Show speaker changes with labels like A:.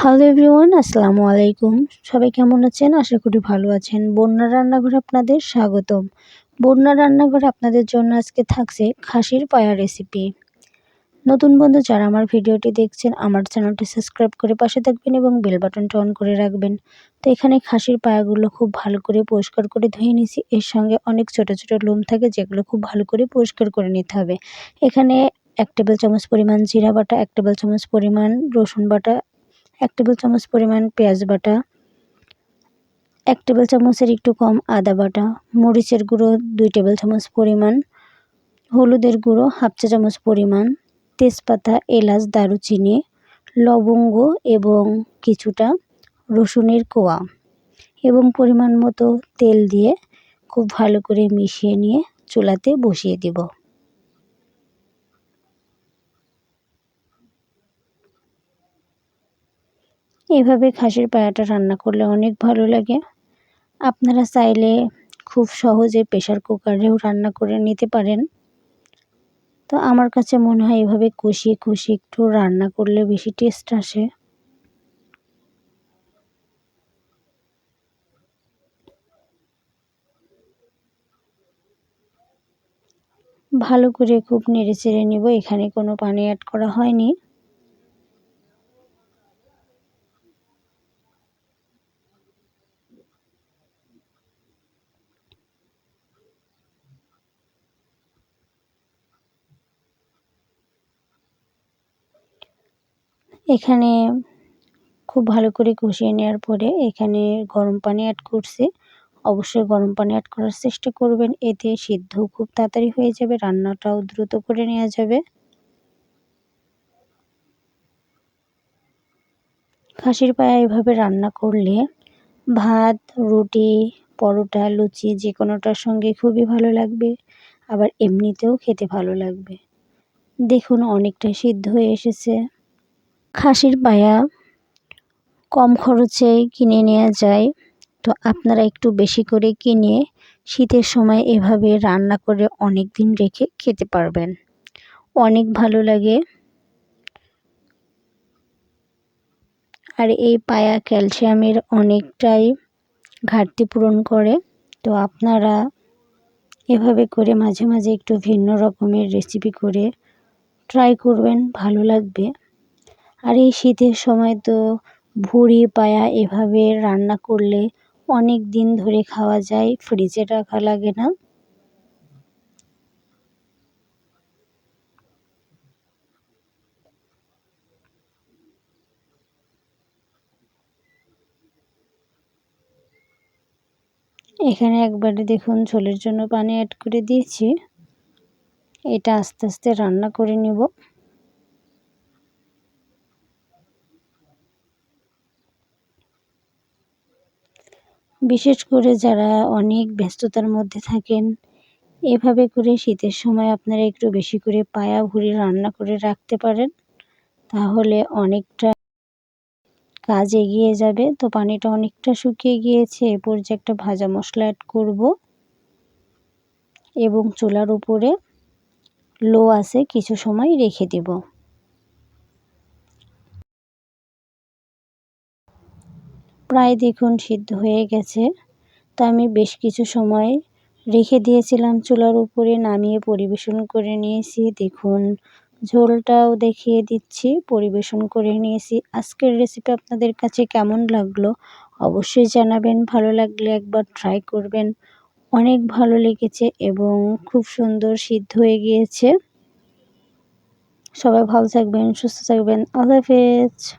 A: Hello everyone আসসালামু আলাইকুম। সবাই কেমন আছেন? আশা করি ভালো আছেন। বন্যা রান্নাঘরে আপনাদের স্বাগতম। বন্যা রান্নাঘরে আপনাদের জন্য আজকে থাকছে খাসির পায়া রেসিপি নতুন বন্ধু যারা আমার ভিডিওটি দেখছেন, আমার চ্যানেলটি সাবস্ক্রাইব করে পাশে থাকবেন এবং বেল বাটনটা অন করে রাখবেন। তো এখানে খাসির পায়াগুলো খুব ভালো করে পরিষ্কার করে ধুয়ে নিয়েছি। এর সঙ্গে অনেক ছোট ছোট লোম থাকে, যেগুলো খুব ভালো করে পরিষ্কার করে নিতে হবে। এখানে এক টেবিল চামচ পরিমাণ জিরা বাটা, এক টেবিল চামচ পরিমাণ রসুন বাটা এক টেবিল চামচ পরিমাণ পেঁয়াজ বাটা, এক টেবিল চামচের একটু কম আদা বাটা, মরিচের গুঁড়ো দুই টেবিল চামচ পরিমাণ, হলুদের গুঁড়ো হাফ চা চামচ পরিমাণ, তেজপাতা, এলাচ, দারুচিনি, লবঙ্গ এবং কিছুটা রসুনের কোয়া এবং পরিমাণ মতো তেল দিয়ে খুব ভালো করে মিশিয়ে নিয়ে চুলাতে বসিয়ে দেব। এভাবে খাসির পায়াটা রান্না করলে অনেক ভালো লাগে। আপনারা চাইলে খুব সহজে প্রেশার কুকারেও রান্না করে নিতে পারেন। তো আমার কাছে মনে হয় এভাবে কষিয়ে কষিয়ে একটু রান্না করলে বেশি টেস্ট আসে। ভালো করে খুব নেড়ে চেড়ে নেব, এখানে কোনো পানি অ্যাড করা হয়নি। এখানে খুব ভালো করে কষিয়ে নেওয়ার পরে এখানে গরম পানি অ্যাড করছি। অবশ্যই গরম পানি অ্যাড করার চেষ্টা করবেন। এতে সিদ্ধ খুব তাড়াতাড়ি হয়ে যাবে, রান্নাটাও দ্রুত করে নেওয়া যাবে। খাসির পায়া এভাবে রান্না করলে ভাত, রুটি, পরোটা, লুচি যে কোনোটার সঙ্গে খুবই ভালো লাগবে, আবার এমনিতেও খেতে ভালো লাগবে। দেখুন অনেকটা সিদ্ধ হয়ে এসেছে। খাসির পায়া কম খরচে কিনে নেওয়া যায়, তো আপনারা একটু বেশি করে কিনে শীতের সময় এভাবে রান্না করে অনেক দিন রেখে খেতে পারবেন। অনেক ভালো লাগে। আর এই পায়া ক্যালসিয়ামের অনেকটাই ঘাটতি পূরণ করে, তো আপনারা এভাবে করে মাঝে মাঝে একটু ভিন্ন রকমের রেসিপি করে ট্রাই করবেন, ভালো লাগবে। আর এই শীতের সময় তো ভুঁড়ি, পায়া এভাবে রান্না করলে অনেক দিন ধরে খাওয়া যায় ফ্রিজে রাখা লাগে না। এখানে একবারে দেখুন, ঝোলের জন্য পানি অ্যাড করে দিয়েছি। এটা আস্তে আস্তে রান্না করে নিব। বিশেষ করে যারা অনেক ব্যস্ততার মধ্যে থাকেন, এভাবে করে শীতের সময় আপনারা একটু বেশি করে পায়া ভুড়ি রান্না করে রাখতে পারেন, তাহলে অনেকটা কাজ এগিয়ে যাবে। তো পানিটা অনেকটা শুকিয়ে গিয়েছে, এ পর্যায়ে একটা ভাজা মশলা অ্যাড করব। এবং চুলার উপরে লো আছে, কিছু সময় রেখে দেব। প্রায় দেখুন সিদ্ধ হয়ে গেছে। তা আমি বেশ কিছু সময় রেখে দিয়েছিলাম চুলার উপরে নামিয়ে পরিবেশন করে নিয়েছি। দেখুন, ঝোলটাও দেখিয়ে দিচ্ছি, পরিবেশন করে নিয়েছি। আজকের রেসিপি আপনাদের কাছে কেমন লাগল অবশ্যই জানাবেন। ভালো লাগলে একবার ট্রাই করবেন। অনেক ভালো লেগেছে এবং খুব সুন্দর সিদ্ধ হয়ে গিয়েছে। সবাই ভালো থাকবেন, সুস্থ থাকবেন। আল্লাহ হাফেজ।